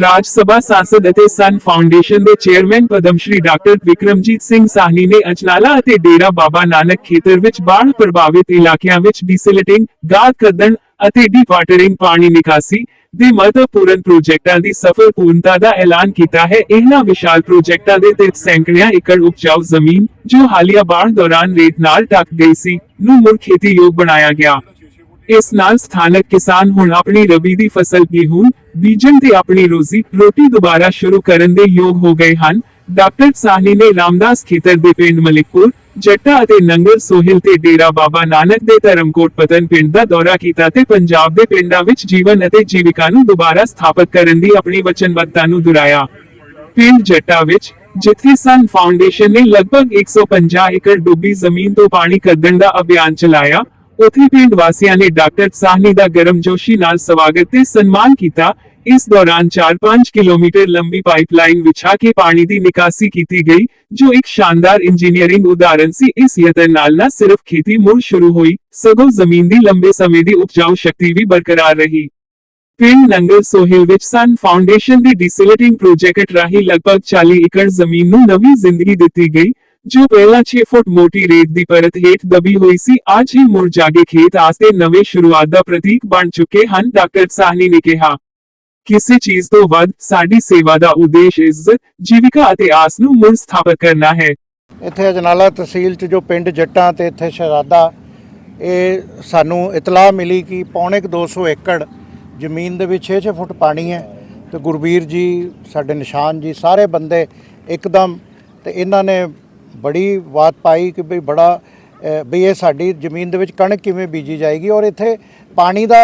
ਰਾਜ ਸਭਾ ਸਾਂਸਦ ਅਤੇ Sun foundation ਦੇ ਚੇਅਰਮੈਨ ਪਦਮਸ਼੍ਰੀ ਡਾਕਟਰ ਵਿਕਰਮਜੀਤ ਸਿੰਘ ਸਾਹਨੀ ਨੇ ਅਜਨਾਲਾ ਅਤੇ ਡੇਰਾ ਬਾਬਾ ਨਾਨਕ ਖੇਤਰ ਵਿੱਚ ਬਾੜ ਪ੍ਰਭਾਵਿਤ ਇਲਾਕਿਆਂ ਵਿੱਚ ਡੀਸੈਲਿਟਿੰਗ ਗਾਦ ਕੱਢਣ ਅਤੇ ਡੀਵਾਟਰਿੰਗ ਪਾਣੀ ਨਿਕਾਸੀ ਦੇ ਮਹੱਤਵਪੂਰਨ ਪ੍ਰੋਜੈਕਟਾਂ ਦੀ ਸਫਲ ਪੂਰਨਤਾ ਦਾ ਐਲਾਨ ਕੀਤਾ ਹੈ। ਇਹਨਾਂ ਵਿਸ਼ਾਲ ਪ੍ਰੋਜੈਕਟਾਂ ਦੇ ਤਹਿਤ ਸੈਂਕੜਿਆਂ ਏਕੜ ਉਪਜਾਊ ਜ਼ਮੀਨ ਜੋ ਹਾਲੀਆ ਬਾੜ ਦੌਰਾਨ ਰੇਤ ਨਾਲ ਢੱਕ ਗਈ ਸੀ, ਨੂੰ ਮੁੜ ਖੇਤੀਯੋਗ ਬਣਾਇਆ ਗਿਆ। ਇਸ ਨਾਲ ਸਥਾਨਕ ਕਿਸਾਨ ਹੁਣ ਆਪਣੀ ਰਬੀ ਦੀ ਫਸਲ ਗੇਹੂੰ, ਬੀਜਣ ਤੇ ਆਪਣੀ ਰੋਜ਼ੀ, ਰੋਟੀ ਦੁਬਾਰਾ ਸ਼ੁਰੂ ਕਰਨ ਦੇ ਯੋਗ ਹੋ ਗਏ ਹਨ। ਡਾਕਟਰ ਸਾਹਨੀ ਨੇ ਰਾਮਦਾਸ ਖੇਤਰ ਦੇ ਪਿੰਡ ਮਲਿਕਪੁਰ, ਜੱਟਾ ਅਤੇ ਨੰਗਲ ਸੋਹਿਲ ਤੇ ਡੇਰਾ ਬਾਬਾ ਨਾਨਕ ਦੇ ਧਰਮਕੋਟ ਪਤਨ ਪਿੰਡ ਦਾ ਦੌਰਾ ਕੀਤਾ ਤੇ ਪੰਜਾਬ ਦੇ ਪਿੰਡਾਂ ਵਿੱਚ ਜੀਵਨ ਅਤੇ ਜੀਵਿਕਾ ਨੂੰ ਦੁਬਾਰਾ ਸਥਾਪਿਤ ਕਰਨ ਦੀ ਆਪਣੀ ਵਚਨਬੱਧਤਾ ਨੂੰ ਦੁਹਰਾਇਆ। ਪਿੰਡ ਜੱਟਾ ਵਿੱਚ, ਜਿੱਥੇ ਸਨ ਫਾਊਂਡੇਸ਼ਨ ਨੇ ਲਗਭਗ 150 ਏਕੜ ਡੁੱਬੀ ਜ਼ਮੀਨ ਤੋਂ ਪਾਣੀ ਕੱਢਣ ਦਾ ਅਭਿਆਨ ਚਲਾਇਆ ਉੱਥੇ ਪਿੰਡ ਵਾਸੀਆਂ ਨੇ ਡਾਕਟਰ ਸਾਹਨੀ ਦਾ ਗਰਮਜੋਸ਼ੀ ਨਾਲ ਸਵਾਗਤ ਤੇ ਸਨਮਾਨ ਕੀਤਾ। ਇਸ ਦੌਰਾਨ 4-5 ਕਿਲੋਮੀਟਰ ਲੰਬੀ ਪਾਈਪਲਾਈਨ ਵਿਛਾ ਕੇ ਪਾਣੀ ਦੀ ਨਿਕਾਸੀ ਕੀਤੀ ਗਈ, ਜੋ ਇੱਕ ਸ਼ਾਨਦਾਰ ਇੰਜੀਨੀਅਰਿੰਗ ਉਦਾਹਰਣ ਸੀ। ਇਸ ਯਤਨ ਨਾਲ ਨਾ ਸਿਰਫ ਖੇਤੀ ਮੁੜ ਸ਼ੁਰੂ ਹੋਈ, ਸਗੋਂ ਜ਼ਮੀਨ ਦੀ ਲੰਬੇ ਸਮੇਂ ਦੀ ਉਪਜਾਊ ਸ਼ਕਤੀ ਵੀ ਬਰਕਰਾਰ ਰਹੀ। ਪਿੰਡ ਨੰਗਲ ਸੋਹਿਲ ਵਿੱਚ ਸਨ। ਫਾਊਂਡੇਸ਼ਨ ਦੀ ਡੀਸੈਲਿਟਿੰਗ ਪ੍ਰੋਜੈਕਟ ਰਾਹੀਂ ਲਗਭਗ 40 ਏਕੜ ਜ਼ਮੀਨ ਨੂੰ ਨਵੀਂ ਜ਼ਿੰਦਗੀ ਦਿੱਤੀ ਗਈ। ਜੋ ਪਹਿਲਾਂ 6 ਫੁੱਟ ਮੋਟੀ ਰੇਤ ਦੀ ਪਰਤ ਹੇਠ ਦਬੀ ਹੋਈ ਸੀ, ਅੱਜ ਹੀ ਮੁੜ ਜਾਗੇ ਖੇਤ ਆਸਤੇ ਨਵੇਂ ਸ਼ੁਰੂਆਤ ਦਾ ਪ੍ਰਤੀਕ ਬਣ ਚੁੱਕੇ ਹਨ, ਡਾਕਟਰ ਸਾਹਨੀ ਨੇ ਕਿਹਾ। ਕਿਸੇ ਚੀਜ਼ ਤੋਂ ਵੱਧ ਸਾਡੀ ਸੇਵਾ ਦਾ ਉਦੇਸ਼ ਇੱਜ਼ਤ ਜੀਵਿਕਾ ਅਤੇ ਆਸ ਨੂੰ ਮੁੜ ਸਥਾਪਿਤ ਕਰਨਾ ਹੈ। ਇੱਥੇ ਅਜਨਾਲਾ ਤਹਿਸੀਲ 'ਚ ਜੋ ਪਿੰਡ ਜੱਟਾਂ ਤੇ ਇੱਥੇ ਸ਼ਰਾਦਾ, ਇਹ ਸਾਨੂੰ ਇਤਲਾਹ ਮਿਲੀ ਕਿ ਪੌਣੇ ਕੁ 200 ਏਕੜ ਜ਼ਮੀਨ ਦੇ ਵਿੱਚ 6-6 ਫੁੱਟ ਪਾਣੀ ਹੈ ਤੇ ਗੁਰਬੀਰ ਜੀ, ਸਾਡੇ ਨਿਸ਼ਾਨ ਜੀ, ਸਾਰੇ ਬੰਦੇ ਇੱਕਦਮ ਤੇ ਇਹਨਾਂ ਨੇ ਬੜੀ ਬਾਤ ਪਾਈ ਕਿ ਵੀ ਬੜਾ ਬਈ ਇਹ ਸਾਡੀ ਜ਼ਮੀਨ ਦੇ ਵਿੱਚ ਕਣਕ ਕਿਵੇਂ ਬੀਜੀ ਜਾਏਗੀ ਔਰ ਇੱਥੇ ਪਾਣੀ ਦਾ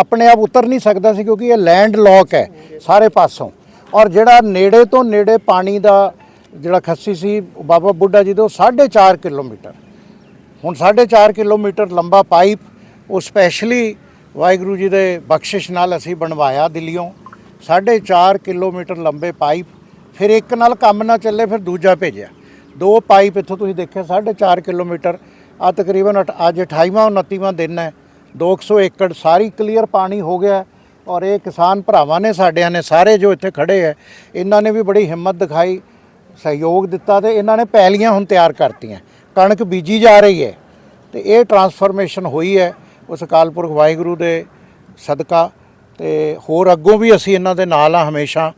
ਆਪਣੇ ਆਪ ਉਤਰ ਨਹੀਂ ਸਕਦਾ ਸੀ ਕਿਉਂਕਿ ਇਹ ਲੈਂਡ ਲੋਕ ਹੈ ਸਾਰੇ ਪਾਸੋਂ। ਔਰ ਜਿਹੜਾ ਨੇੜੇ ਤੋਂ ਨੇੜੇ ਪਾਣੀ ਦਾ ਜਿਹੜਾ ਖੱਸੀ ਸੀ ਬਾਬਾ ਬੁੱਢਾ ਜੀ ਦੇ, ਉਹ 4.5 ਕਿਲੋਮੀਟਰ। ਹੁਣ 4.5 ਕਿਲੋਮੀਟਰ ਲੰਬਾ ਪਾਈਪ, ਉਹ ਸਪੈਸ਼ਲੀ ਵਾਹਿਗੁਰੂ ਜੀ ਦੇ ਬਖਸ਼ਿਸ਼ ਨਾਲ ਅਸੀਂ ਬਣਵਾਇਆ ਦਿੱਲੀੋਂ 4.5 ਕਿਲੋਮੀਟਰ ਲੰਬੇ ਪਾਈਪ, ਫਿਰ ਇੱਕ ਨਾਲ ਕੰਮ ਨਾ ਚੱਲੇ, ਫਿਰ ਦੂਜਾ ਭੇਜਿਆ। ਦੋ ਪਾਈਪ ਇੱਥੋਂ ਤੁਸੀਂ ਦੇਖਿਆ 4.5 ਕਿਲੋਮੀਟਰ। ਆ ਤਕਰੀਬਨ ਅਠ- ਅੱਜ 28ਵਾਂ 29ਵਾਂ ਦਿਨ ਹੈ। 200 ਏਕੜ ਸਾਰੀ ਕਲੀਅਰ ਪਾਣੀ ਹੋ ਗਿਆ ਔਰ ਇਹ ਕਿਸਾਨ ਭਰਾਵਾਂ ਨੇ, ਸਾਡਿਆਂ ਨੇ ਸਾਰੇ ਜੋ ਇੱਥੇ ਖੜੇ ਹੈ, ਇਹਨਾਂ ਨੇ ਵੀ ਬੜੀ ਹਿੰਮਤ ਦਿਖਾਈ, ਸਹਿਯੋਗ ਦਿੱਤਾ ਤੇ ਇਹਨਾਂ ਨੇ ਪੈਲੀਆਂ ਹੁਣ ਤਿਆਰ ਕਰਤੀਆਂ। ਕਣਕ ਬੀਜੀ ਜਾ ਰਹੀ ਹੈ ਤੇ ਇਹ ਟਰਾਂਸਫਰਮੇਸ਼ਨ ਹੋਈ ਹੈ ਉਸ ਅਕਾਲ ਪੁਰਖ ਵਾਹਿਗੁਰੂ ਦੇ ਸਦਕਾ ਤੇ ਹੋਰ ਅੱਗੋਂ ਵੀ ਅਸੀਂ ਇਹਨਾਂ ਦੇ ਨਾਲ ਆ ਹਮੇਸ਼ਾ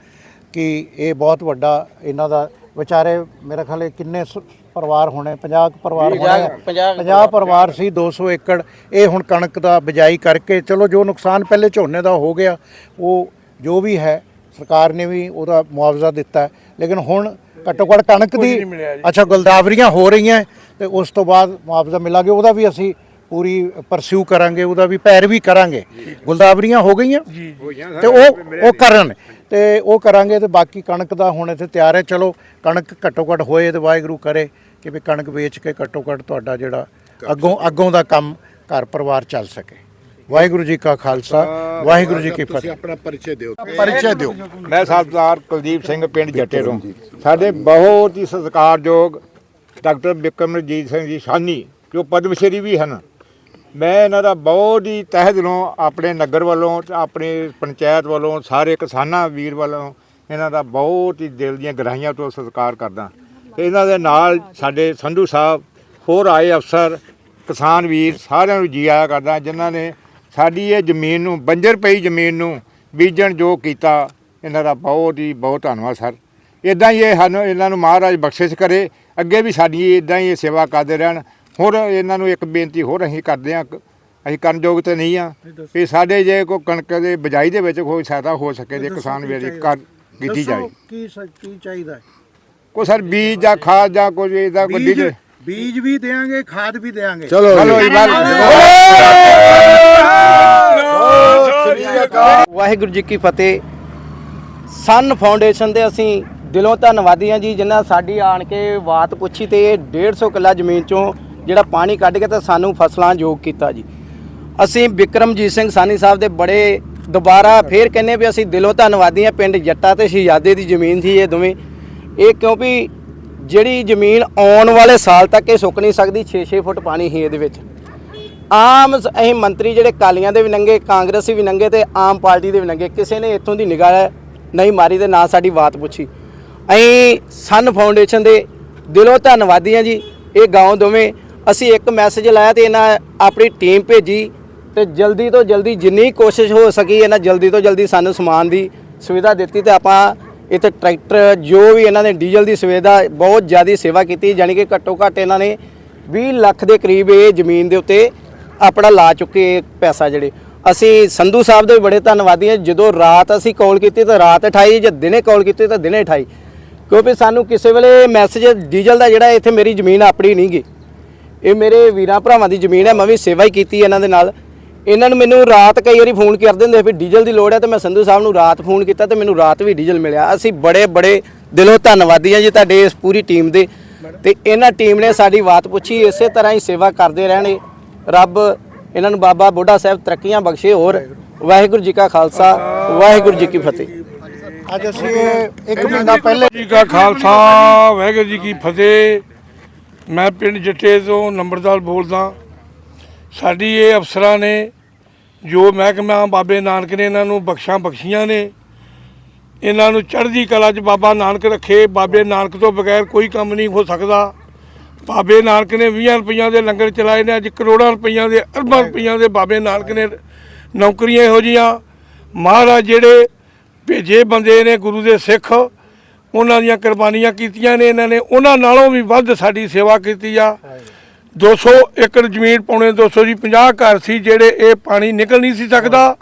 ਕਿ ਇਹ ਬਹੁਤ ਵੱਡਾ ਇਹਨਾਂ ਦਾ ਵਿਚਾਰੇ ਮੇਰੇ ਖਿਆਲ ਕਿੰਨੇ ਸ- ਪਰਿਵਾਰ ਹੋਣੇ 50 ਕੁ ਪਰਿਵਾਰ ਹੋਣੇ 50 ਪਰਿਵਾਰ ਸੀ। 200 ਏਕੜ। ਇਹ ਹੁਣ ਕਣਕ ਦਾ ਬਿਜਾਈ ਕਰਕੇ ਚਲੋ ਜੋ ਨੁਕਸਾਨ ਪਹਿਲੇ ਝੋਨੇ ਦਾ ਹੋ ਗਿਆ ਉਹ ਜੋ ਵੀ ਹੈ ਸਰਕਾਰ ਨੇ ਵੀ ਉਹਦਾ ਮੁਆਵਜ਼ਾ ਦਿੱਤਾ। ਹੈ। ਲੇਕਿਨ ਹੁਣ ਘੱਟੋ ਘੱਟ ਕਣਕ ਦੀ ਅੱਛਾ ਗੁਲਦਾਵਰੀਆਂ ਹੋ ਰਹੀਆਂ ਤੇ ਉਸ ਤੋਂ ਬਾਅਦ ਮੁਆਵਜ਼ਾ ਮਿਲਾਂਗੇ ਉਹਦਾ ਵੀ ਅਸੀਂ ਪੂਰੀ ਪਰਸਿਊ ਕਰਾਂਗੇ ਉਹਦਾ ਵੀ ਪੈਰਵੀ ਕਰਾਂਗੇ। ਗੁਲਦਾਵਰੀਆਂ ਹੋ ਗਈਆਂ ਤੇ ਉਹ ਉਹ ਕਰਨ। ਤੇ ਉਹ ਕਰਾਂਗੇ ਤੇ ਬਾਕੀ ਕਣਕ ਦਾ ਹੁਣ ਇੱਥੇ ਤਿਆਰ ਹੈ। ਚਲੋ ਕਣਕ ਘੱਟੋ ਘੱਟ ਹੋਏ ਤੇ ਵਾਹਿਗੁਰੂ ਕਰੇ ਕਿ ਵੀ ਕਣਕ ਵੇਚ ਕੇ ਘੱਟੋ ਘੱਟ ਤੁਹਾਡਾ ਜਿਹੜਾ ਅੱਗੋਂ ਅੱਗੋਂ ਦਾ ਕੰਮ ਘਰ ਪਰਿਵਾਰ ਚੱਲ ਸਕੇ। ਵਾਹਿਗੁਰੂ ਜੀ ਕਾ ਖਾਲਸਾ ਵਾਹਿਗੁਰੂ ਜੀ ਕੀ ਫਤਿਹ। ਆਪਣਾ ਪਰਿਚੈ ਦਿਓ। ਪਰਿਚੈ ਦਿਓ। ਮੈਂ ਸਰਦਾਰ ਕੁਲਦੀਪ ਸਿੰਘ ਪਿੰਡ ਜੱਟੇ ਤੋਂ। ਸਾਡੇ ਬਹੁਤ ਹੀ ਸਤਿਕਾਰਯੋਗ ਡਾਕਟਰ ਬਿਕਰਮਜੀਤ ਸਿੰਘ ਜੀ ਸਾਨੀ ਜੋ ਪਦਮ ਸ਼੍ਰੀ ਵੀ ਹਨ। ਮੈਂ ਇਹਨਾਂ ਦਾ ਬਹੁਤ ਹੀ ਤਹਿ ਦਿਲੋਂ ਆਪਣੇ ਨਗਰ ਵੱਲੋਂ, ਆਪਣੇ ਪੰਚਾਇਤ ਵੱਲੋਂ, ਸਾਰੇ ਕਿਸਾਨਾਂ ਵੀਰ ਵੱਲੋਂ ਇਹਨਾਂ ਦਾ ਬਹੁਤ ਹੀ ਦਿਲ ਦੀਆਂ ਗਹਿਰਾਈਆਂ ਤੋਂ ਸਤਿਕਾਰ ਕਰਦਾ। ਇਹਨਾਂ ਦੇ ਨਾਲ ਸਾਡੇ ਸੰਧੂ ਸਾਹਿਬ, ਹੋਰ ਆਏ ਅਫਸਰ, ਕਿਸਾਨ ਵੀਰ ਸਾਰਿਆਂ ਨੂੰ ਜੀ ਆਇਆ ਕਰਦਾ, ਜਿਨ੍ਹਾਂ ਨੇ ਸਾਡੀ ਇਹ ਜ਼ਮੀਨ ਨੂੰ, ਬੰਜਰ ਪਈ ਜ਼ਮੀਨ ਨੂੰ ਬੀਜਣ ਜੋ ਕੀਤਾ। ਇਹਨਾਂ ਦਾ ਬਹੁਤ ਹੀ, ਬਹੁਤ ਧੰਨਵਾਦ ਸਰ। ਇਦਾਂ ਹੀ ਇਹ ਸਾਨੂੰ, ਇਹਨਾਂ ਨੂੰ ਮਹਾਰਾਜ ਬਖਸ਼ਿਸ਼ ਕਰੇ। ਅੱਗੇ ਵੀ ਸਾਡੀ ਇਦਾਂ ਹੀ ਇਹ ਸੇਵਾ ਕਰਦੇ ਰਹਿਣ। ਹੋਰ ਇਹਨਾਂ ਨੂੰ ਇੱਕ ਬੇਨਤੀ ਹੋਰ ਅਸੀਂ ਕਰਦੇ ਹਾਂ ਅਸੀਂ ਕਰਨ ਯੋਗ ਤੇ ਨਹੀਂ ਆ ਵੀ ਸਾਡੇ ਜੇ ਕੋਈ ਕਣਕ ਦੇ ਬਿਜਾਈ ਦੇ ਵਿੱਚ ਕੋਈ ਸਹਾਇਤਾ ਹੋ ਸਕੇ ਜੇ ਕਿਸਾਨ ਵੀਰ ਦੀ ਕਰ ਕੀਤੀ ਜਾਏ। ਕੀ ਕੀ ਚਾਹੀਦਾ ਕੋਈ ਸਰ ਬੀਜ ਜਾਂ ਖਾਦ ਜਾਂ ਕੋਈ ਇਹਦਾ ਕੋਈ ਬੀਜ ਡੀਜ਼ਲ ਬੀਜ ਵੀ ਦੇਾਂਗੇ ਖਾਦ ਵੀ ਦੇਾਂਗੇ ਚਲੋ ਚਲੋ ਜੀ ਬਲ ਵਾਹਿਗੁਰੂ ਜੀ ਕੀ ਫਤਿਹ। ਸਨ ਫਾਊਂਡੇਸ਼ਨ ਦੇ ਅਸੀਂ ਦਿਲੋਂ ਧੰਨਵਾਦੀ ਹਾਂ ਜੀ ਜਿਨ੍ਹਾਂ ਸਾਡੀ ਆਣ ਕੇ ਬਾਤ ਪੁੱਛੀ ਤੇ ਇਹ 150 ਕਿੱਲਾ ਜ਼ਮੀਨ ਚੋਂ ਜਿਹੜਾ ਪਾਣੀ ਕੱਢ ਕੇ ਤਾਂ ਸਾਨੂੰ ਫਸਲਾਂ ਯੋਗ ਕੀਤਾ ਜੀ। ਅਸੀਂ ਵਿਕਰਮਜੀਤ ਸਿੰਘ ਸਾਨੀ ਸਾਹਿਬ ਦੇ ਬੜੇ ਦੁਬਾਰਾ ਫੇਰ ਕਹਿੰਨੇ ਵੀ ਅਸੀਂ ਦਿਲੋਂ ਧੰਨਵਾਦੀ ਹਾਂ, ਪਿੰਡ ਜੱਟਾ ਤੇ ਸ਼ਹਿਜ਼ਾਦੇ ਦੀ ਜ਼ਮੀਨ ਸੀ ਇਹ ਦੋਵੇਂ। ਇਹ ਕਿਉਂਕਿ ਜਿਹੜੀ ਜ਼ਮੀਨ ਆਉਣ ਵਾਲੇ ਸਾਲ ਤੱਕ ਇਹ ਸੁੱਕ ਨਹੀਂ ਸਕਦੀ 6-6 ਫੁੱਟ ਪਾਣੀ ਹੀ ਇਹਦੇ ਵਿੱਚ। ਆਮ ਸ- ਅਸੀਂ ਮੰਤਰੀ ਜਿਹੜੇ ਕਾਲੀਆਂ ਦੇ ਵੀ ਨੰਗੇ, ਕਾਂਗਰਸੀ ਵੀ ਨੰਗੇ ਤੇ ਆਮ ਪਾਰਟੀ ਦੇ ਵੀ ਨੰਗੇ, ਕਿਸੇ ਨੇ ਇੱਥੋਂ ਦੀ ਨਿਗਾਹ ਨਹੀਂ ਮਾਰੀ ਤੇ ਨਾ ਸਾਡੀ ਬਾਤ ਪੁੱਛੀ। ਅਸੀਂ ਸਨ ਫਾਊਂਡੇਸ਼ਨ ਦੇ ਦਿਲੋਂ ਧੰਨਵਾਦੀ ਹਾਂ ਜੀ, ਇਹ ਗਾਉਂ ਦੋਵੇਂ ਅਸੀਂ ਇੱਕ ਮੈਸੇਜ ਲਾਇਆ ਤੇ ਇਹਨਾਂ ਆਪਣੀ ਟੀਮ ਭੇਜੀ ਤੇ ਜਲਦੀ ਤੋਂ ਜਲਦੀ ਜਿੰਨੀ ਕੋਸ਼ਿਸ਼ ਹੋ ਸਕੀ ਇਹਨਾਂ ਜਲਦੀ ਤੋਂ ਜਲਦੀ ਸਾਨੂੰ ਸਮਾਨ ਦੀ ਸੁਵਿਧਾ ਦਿੱਤੀ ਤੇ ਆਪਾਂ ਇੱਥੇ ਟਰੈਕਟਰ ਜੋ ਵੀ ਇਹਨਾਂ ਨੇ ਡੀਜ਼ਲ ਦੀ ਸੁਵਿਧਾ ਬਹੁਤ ਜ਼ਿਆਦਾ ਸੇਵਾ ਕੀਤੀ ਯਾਨੀ ਕਿ ਘੱਟੋ ਘੱਟ ਇਹਨਾਂ ਨੇ 20 ਲੱਖ ਦੇ ਕਰੀਬ ਇਹ ਜ਼ਮੀਨ ਦੇ ਉੱਤੇ ਆਪਣਾ ਲਾ ਚੁੱਕੇ ਪੈਸਾ ਜਿਹੜੇ। ਅਸੀਂ ਸੰਧੂ ਸਾਹਿਬ ਦੇ ਬੜੇ ਧੰਨਵਾਦੀ ਹਾਂ, ਜਦੋਂ ਰਾਤ ਅਸੀਂ ਕਾਲ ਕੀਤੀ ਤਾਂ ਰਾਤ ਉਠਾਈ ਜੇ ਦਿਨੇ ਕਾਲ ਕੀਤੀ ਤਾਂ ਦਿਨੇ ਉਠਾਈ ਕਿਉਂਕਿ ਸਾਨੂੰ ਕਿਸੇ ਵੇਲੇ ਮੈਸੇਜ ਡੀਜ਼ਲ ਦਾ ਜਿਹੜਾ ਇੱਥੇ ਮੇਰੀ ਜ਼ਮੀਨ ਆਪਣੀ ਨਹੀਂ ਗੀ ਇਹ ਮੇਰੇ ਵੀਰਾਂ ਭਰਾਵਾਂ ਦੀ ਜ਼ਮੀਨ ਹੈ ਮੈਂ ਵੀ ਸੇਵਾ ਹੀ ਕੀਤੀ ਇਹਨਾਂ ਦੇ ਨਾਲ। ਇਹਨਾਂ ਨੂੰ ਮੈਨੂੰ ਰਾਤ ਕਈ ਵਾਰੀ ਫੋਨ ਕਰਦੇ ਹੁੰਦੇ ਵੀ ਡੀਜ਼ਲ ਦੀ ਲੋੜ ਹੈ ਤੇ ਮੈਂ ਸੰਧੂ ਸਾਹਿਬ ਨੂੰ ਰਾਤ ਫੋਨ ਕੀਤਾ ਤੇ ਮੈਨੂੰ ਰਾਤ ਵੀ ਡੀਜ਼ਲ ਮਿਲਿਆ। ਅਸੀਂ ਬੜੇ ਬੜੇ ਦਿਲੋਂ ਧੰਨਵਾਦੀ ਹਾਂ ਜੀ ਤੁਹਾਡੇ ਇਸ ਪੂਰੀ ਟੀਮ ਦੇ। ਤੇ ਇਹਨਾਂ ਟੀਮ ਨੇ ਸਾਡੀ ਬਾਤ ਪੁੱਛੀ ਇਸੇ ਤਰ੍ਹਾਂ ਹੀ ਸੇਵਾ ਕਰਦੇ ਰਹਿਣੇ। ਰੱਬ ਇਹਨਾਂ ਨੂੰ ਬਾਬਾ ਬੁੱਢਾ ਸਾਹਿਬ ਤਰੱਕੀਆਂ ਬਖਸ਼ੇ ਹੋਰ। ਵਾਹਿਗੁਰੂ ਜੀ ਕਾ ਖਾਲਸਾ ਵਾਹਿਗੁਰੂ ਜੀ ਕੀ ਫਤਿਹ। ਅੱਜ ਅਸੀਂ ਇੱਕ ਮਹੀਨਾ ਪਹਿਲੇ ਜੀ ਕਾ ਖਾਲਸਾ ਵਾਹਿਗੁਰੂ ਜੀ ਕੀ ਫਤਿਹ। ਮੈਂ ਪਿੰਡ ਜੱਟੇ ਤੋਂ ਨੰਬਰਦਾਰ ਬੋਲਦਾ ਸਾਡੀ ਇਹ ਅਫਸਰਾਂ ਨੇ ਜੋ ਮਹਿਕਮਾ ਬਾਬੇ ਨਾਨਕ ਨੇ ਇਹਨਾਂ ਨੂੰ ਬਖਸ਼ਾਂ ਬਖਸ਼ੀਆਂ ਨੇ ਇਹਨਾਂ ਨੂੰ ਚੜ੍ਹਦੀ ਕਲਾ 'ਚ ਬਾਬਾ ਨਾਨਕ ਰੱਖੇ। ਬਾਬੇ ਨਾਨਕ ਤੋਂ ਬਗੈਰ ਕੋਈ ਕੰਮ ਨਹੀਂ ਹੋ ਸਕਦਾ। ਬਾਬੇ ਨਾਨਕ ਨੇ 20 ਰੁਪਈਆਂ ਦੇ ਲੰਗਰ ਚਲਾਏ ਨੇ ਅੱਜ ਕਰੋੜਾਂ ਰੁਪਈਆਂ ਦੇ ਅਰਬਾਂ ਰੁਪਈਆਂ ਦੇ ਬਾਬੇ ਨਾਨਕ ਨੇ ਨੌਕਰੀਆਂ ਇਹੋ ਜੀਆਂ ਮਹਾਰਾਜ ਜਿਹੜੇ ਭੇਜੇ ਬੰਦੇ ਨੇ ਗੁਰੂ ਦੇ ਸਿੱਖ ਉਹਨਾਂ ਦੀਆਂ ਕੁਰਬਾਨੀਆਂ ਕੀਤੀਆਂ ਨੇ ਇਹਨਾਂ ਨੇ। ਉਹਨਾਂ ਨਾਲੋਂ ਵੀ ਵੱਧ ਸਾਡੀ ਸੇਵਾ ਕੀਤੀ ਆ। 200 ਏਕੜ ਜ਼ਮੀਨ ਪੌਣੇ 200 ਜੀ 50 ਘਰ ਸੀ ਜਿਹੜੇ ਇਹ ਪਾਣੀ ਨਿਕਲ ਨਹੀਂ ਸੀ ਸਕਦਾ।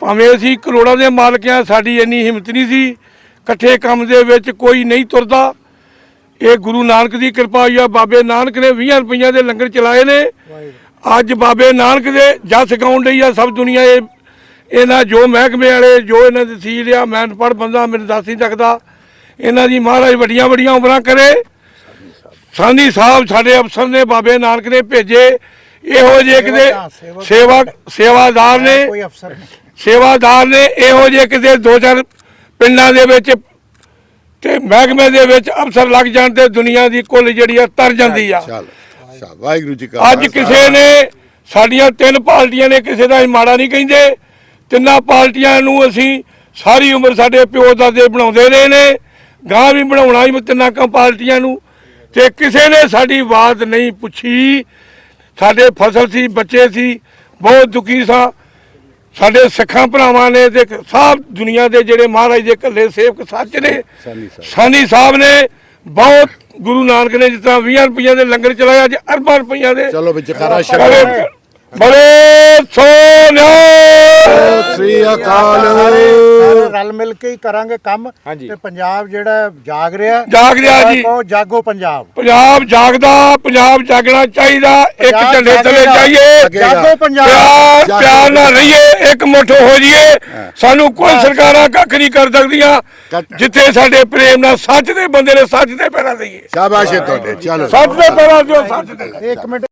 ਭਾਵੇਂ ਅਸੀਂ ਕਰੋੜਾਂ ਦੇ ਮਾਲਕ ਆ, ਸਾਡੀ ਇੰਨੀ ਹਿੰਮਤ ਨਹੀਂ ਸੀ। ਇਕੱਠੇ ਕੰਮ ਦੇ ਵਿੱਚ ਕੋਈ ਨਹੀਂ ਤੁਰਦਾ। ਇਹ ਗੁਰੂ ਨਾਨਕ ਦੀ ਕਿਰਪਾ ਹੋਈ ਆ। ਬਾਬੇ ਨਾਨਕ ਨੇ 20 ਰੁਪਈਆਂ ਦੇ ਲੰਗਰ ਚਲਾਏ ਨੇ। ਅੱਜ ਬਾਬੇ ਨਾਨਕ ਦੇ ਜਸ ਗਾਉਣ ਲਈ ਆ ਸਭ ਦੁਨੀਆ ਇਹ ਇਹਨਾਂ ਜੋ ਮਹਿਕਮੇ ਵਾਲੇ, ਜੋ ਇਹਨਾਂ ਦੇ ਸੀਲ ਆ, ਮੈਂ ਅਨਪੜ੍ਹ ਬੰਦਾ ਮੈਨੂੰ ਦੱਸ ਨਹੀਂ ਸਕਦਾ ਇਹਨਾਂ ਦੀ ਮਹਾਰਾਜ ਵੱਡੀਆਂ ਵੱਡੀਆਂ ਉਮਰਾਂ ਕਰੇ। ਸਾਂਧੀ ਸਾਹਿਬ ਸਾਡੇ ਅਫਸਰ ਨੇ ਬਾਬੇ ਨਾਨਕ ਨੇ ਭੇਜੇ। ਇਹੋ ਜਿਹੇ ਕਿਤੇ ਸੇਵਕ- ਸੇਵਾ ਸੇਵਾਦਾਰ ਨੇ ਕੋਈ ਅਫਸਰ ਨਹੀਂ ਸੇਵਾਦਾਰ ਨੇ ਇਹੋ ਜਿਹੇ ਕਿਤੇ ਦੋ ਚਾਰ ਪਿੰਡਾਂ ਦੇ ਵਿੱਚ ਤੇ ਮਹਿਕਮੇ ਦੇ ਵਿੱਚ ਅਫਸਰ ਲੱਗ ਜਾਣ ਤੇ ਦੁਨੀਆ ਦੀ ਕੁੱਲ ਜਿਹੜੀ ਆ ਤਰ ਜਾਂਦੀ ਆ। ਵਾਹਿਗੁਰੂ ਜੀ ਕਾ ਅੱਜ ਕਿਸੇ ਨੇ ਸਾਡੀਆਂ ਤਿੰਨ ਪਾਰਟੀਆਂ ਨੇ ਕਿਸੇ ਦਾ ਮਾੜਾ ਨਹੀਂ ਕਹਿੰਦੇ। ਤਿੰਨਾਂ ਪਾਰਟੀਆਂ ਨੂੰ ਅਸੀਂ ਸਾਰੀ ਉਮਰ ਸਾਡੇ ਪਿਓ ਦਾਦੇ ਬਣਾਉਂਦੇ ਰਹੇ ਨੇ। ਗਾਂ ਵੀ ਬਣਾਉਣਾ ਹੀ ਤਿੰਨਾਂ ਕਾਂ ਪਾਰਟੀਆਂ ਨੂੰ। ਤੇ ਕਿਸੇ ਨੇ ਸਾਡੀ ਬਾਤ ਨਹੀਂ ਪੁੱਛੀ। ਸਾਡੇ ਫਸਲ ਸੀ ਬੱਚੇ ਸੀ ਬਹੁਤ ਦੁਖੀ ਸਾਂ। ਸਾਡੇ ਸਿੱਖਾਂ ਭਰਾਵਾਂ ਨੇ ਤੇ ਸਭ ਦੁਨੀਆ ਦੇ ਜਿਹੜੇ ਮਹਾਰਾਜ ਦੇ ਕੱਲੇ ਸੇਵਕ ਸੱਚ ਨੇ ਸਾਨੀ ਸਾਹਿਬ। ਸਾਹਿਬ ਨੇ ਬਹੁਤ ਗੁਰੂ ਨਾਨਕ ਨੇ ਤਰ੍ਹਾਂ 20 ਰੁਪਈਆਂ ਦੇ ਲੰਗਰ ਚਲਾਏ ਅੱਜ ਅਰਬਾਂ ਰੁਪਈਆਂ ਦੇ ਚਲੋ ਕਰਾ ਬੜੇ ਬੜੇ ਸੋਨਿਆ ਸ੍ਰੀ ਅਕਾਲ। ਸਾਰੇ ਰਲ ਮਿਲ ਕੇ ਹੀ ਕਰਾਂਗੇ ਕੰਮ ਹਾਂਜੀ। ਤੇ ਪੰਜਾਬ ਜਿਹੜਾ ਜਾਗ ਰਿਹਾ ਜਾਗ ਰਿਹਾ ਜੀ। ਕਹੋ ਜਾਗੋ ਪੰਜਾਬ। ਪੰਜਾਬ ਜਾਗਦਾ ਪੰਜਾਬ ਜਾਗਣਾ ਚਾਹੀਦਾ। ਇੱਕ ਪੰਜਾਬ ਝੰਡੇ ਥੱਲੇ ਜਾਗੇਗਾ। ਜਾਈਏ। ਜਾਗੇਗਾ। ਜਾਗੋ ਪੰਜਾਬ। ਪਿਆਰ ਨਾਲ ਰਹੀਏ ਇੱਕ ਮੁੱਠ ਹੋ ਜਾਈਏ। ਸਾਨੂੰ ਕੋਈ ਸਰਕਾਰਾਂ ਕੱਖ ਨਹੀਂ ਕਰ ਸਕਦੀਆਂ। ਜਿੱਥੇ ਸਾਡੇ ਪ੍ਰੇਮ ਨਾਲ ਸੱਚ ਦੇ ਬੰਦੇ ਨੇ ਸੱਚ ਦੇ ਪੈਰਾਂ ਦੇਈਏ ਸ਼ਾਬਾਸ਼ ਹੈ ਤੁਹਾਡੇ। ਚਲੋ। ਸੱਚ ਦੇ ਪੈਰਾਂ ਦਿਓ ਸੱਚ ਦੇ। ਇੱਕ ਮਿੰਟ।